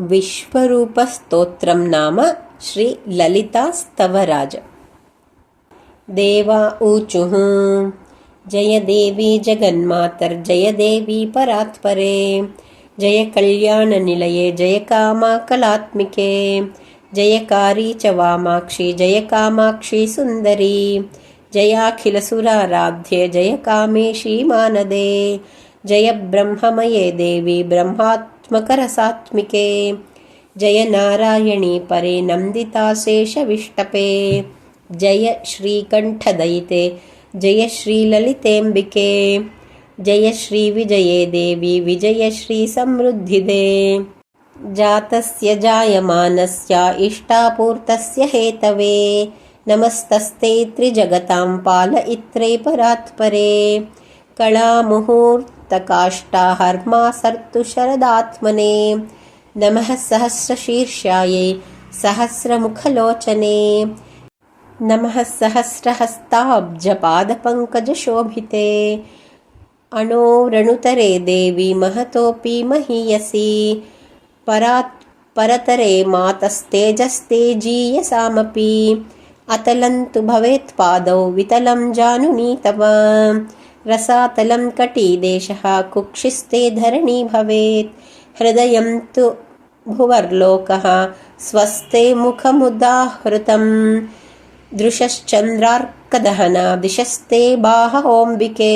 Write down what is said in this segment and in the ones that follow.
विश्वरूपस्तोत्रं नाम श्रीललितास्तवराज देवा ऊचुः। जय देवी जगन्मातर्जय देवी परात्परे। जय कल्याणनिलये जय कामाकलात्मिके जयकारी च वामाक्षि जय कामाक्षि सुन्दरी। जयाखिलसुराराध्ये जय कामेशी मानदे। जय ब्रह्ममये देवी ಮಕರಸಾತ್ಮಿಕೆ. ಜಯ ನಾರಾಯಣಿ ಪರೆ ನಂದಿತಾಶೇಷವಿಷ್ಟಪೇ ಜಯ ಶ್ರೀಕಂಠದಯಿತೆ ಜಯ ಶ್ರೀಲಲಿತೆಂಬಿಕೆ ಜಯ ಶ್ರೀ ವಿಜಯೇ ದೇವಿ. ವಿಜಯ ಶ್ರೀ ಸಮೃದ್ಧಿದೆ. ಜಾತಸ್ಯ ಜಾಯಮಾನಸ್ಯ ಇಷ್ಟಾಪೂರ್ತಸ್ಯ ಹೇತವೇ. ನಮಸ್ತಸ್ತೆ ತ್ರಿಜಗತಾಂ ಪಾಲ ಇತ್ರೇ ಪರಾತ್ಪರೇ. ಕಳಾಮುಹೂರ್ತ कलामुहूर्तकाष्ठाहर्मा सर्तु शरदात्मने नमः सहस्रशीर्षायै सहस्रमुखलोचने। नमः सहस्रहस्ताब्जपादपङ्कजशोभिते। अणोरणुतरे देवी महतोऽपि महीयसी। परात् परतरे मातस्तेजस्तेजीयसामपि। अतलन्तु भवेत्पादौ वितलं जानुनी तव रसातलं कटीदेशः कुक्षिस्ते धरणी भवेत् हृदयं तु भुवर्लोकः स्वस्ते मुखमुदाहृतम् दृशश्चन्द्रार्कदहना दिशस्ते बाहोऽम्बिके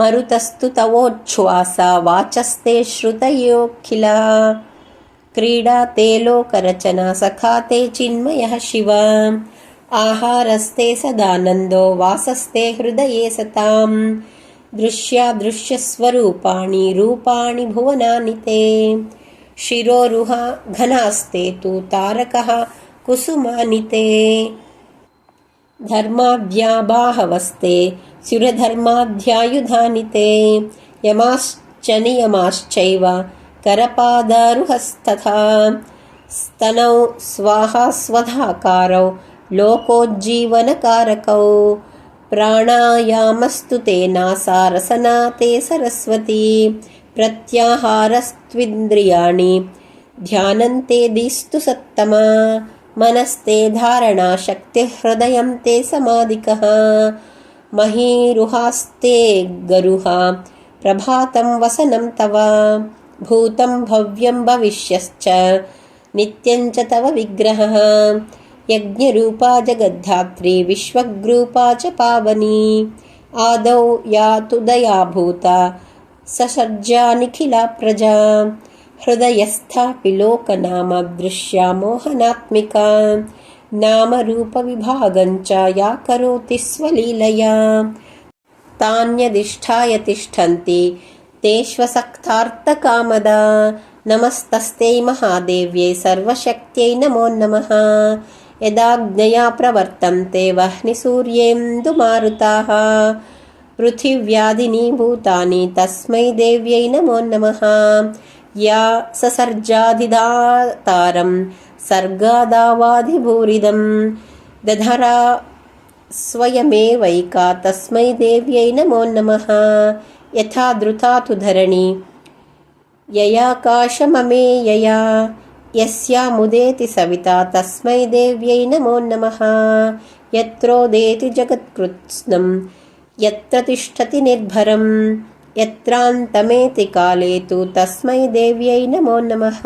मरुतस्तु तवोच्छ्वासा वाचस्ते श्रुतयोऽखिला क्रीडा ते लोकरचना सखा ते चिन्मयः शिव ఆహారస్తే సదానందో వాసస్తే హృదయే సతాం. దృశ్యాదృశ్యస్వరూపాణి రూపాణి భువనాని తే. శిరోరుహ ఘనాస్తే తు తారక కుసుమాని తే. ధర్మాభ్యాబాహవస్తే సురధర్మాధ్యాయుధాని తే. యమాశ్చ నియమాశ్చైవ కరపాదారుహస్తథా. స్తనౌ స్వాహా స్వధాకారౌ लोकोज्जीवनकारकौ। प्राणायामस्तु ते नासारसना ते सरस्वती। प्रत्याहारस्त्विन्द्रियाणि। ध्यानन्ते दिस्तु सत्तमा। मनस्ते धारणाशक्तिहृदयं ते समाधिकः। महीरुहास्ते गरुहा। प्रभातं वसनं तव। भूतं भव्यं भविष्यश्च। नित्यञ्च तव विग्रहः यज्ञरूपा जगद्धात्री विश्वग्रूपा च पावनी। आदौ या तु दयाभूता ससर्जा निखिला प्रजा। हृदयस्थापि लोकनामदृश्या मोहनात्मिका। नामरूपविभागञ्च या करोति स्वलीलया। तान्यधिष्ठाय तिष्ठन्ति तेष्वसक्तार्थकामदा नमस्तस्ते महादेव्यै सर्वशक्त्यै नमो नमः यदाज्ञया प्रवर्तन्ते वह्निसूर्येन्दुमारुताः पृथिव्याधिनीभूतानि तस्मै देव्यै नमो नमः। या ससर्जाधिदातारं सर्गादावाधिभूरिदं। दधरा स्वयमेवैका तस्मै देव्यै नमो नमः। यथा धृता तु धरणी ययाकाशममेयया यस्यामुदेति सविता तस्मै देव्यै नमो नमः। यत्रोदेति जगत्कृत्स्नं यत्र तिष्ठति निर्भरं यत्रान्तमेति काले तु तस्मै देव्यै नमो नमः।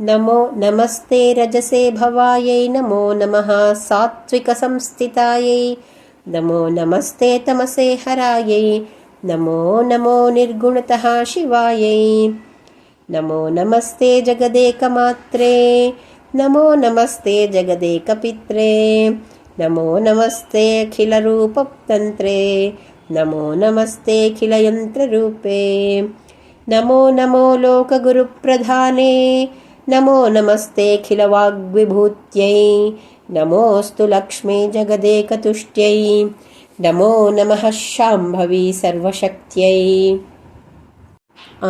नमो नमस्ते रजसे भवायै नमो नमः सात्विकसंस्थितायै नमो नमस्ते तमसे हरायै नमो नमो निर्गुणतः शिवायै नमो नमस्ते जगदेकमात्रे। नमो नमस्ते जगदेकपित्रे। नमो नमस्ते अखिलरूपतन्त्रे। नमो नमस्ते अखिलयन्त्ररूपे। नमो नमो लोकगुरुप्रधाने। नमो नमस्ते अखिलवाग्विभूत्यै। नमोऽस्तु लक्ष्मे जगदेकतुष्ट्यै। नमो नमः शाम्भवी सर्वशक्त्यै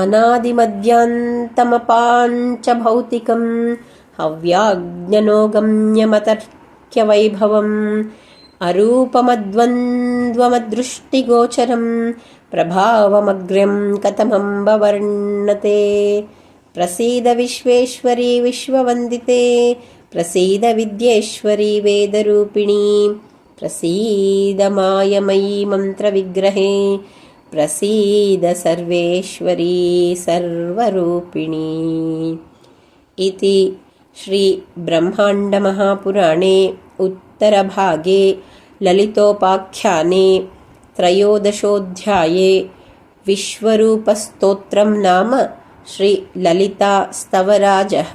अनादिमद्यान्तमपाञ्चभौतिकं हव्याज्ञनोगम्यमतर्क्यवैभवम् अरूपमद्वन्द्वमदृष्टिगोचरं प्रभावमग्र्यं कथमम्ब वर्णते प्रसीद विश्वेश्वरी विश्ववन्दिते प्रसीद विद्येश्वरी वेदरूपिणी प्रसीद मायमयी मन्त्रविग्रहे प्रसीद सर्वेश्वरी सर्वरूपिणी। इति श्रीब्रह्माण्डमहापुराणे उत्तरभागे ललितोपाख्याने त्रयोदशोऽध्याये विश्वरूपस्तोत्रं नाम श्रीललितास्तवराजः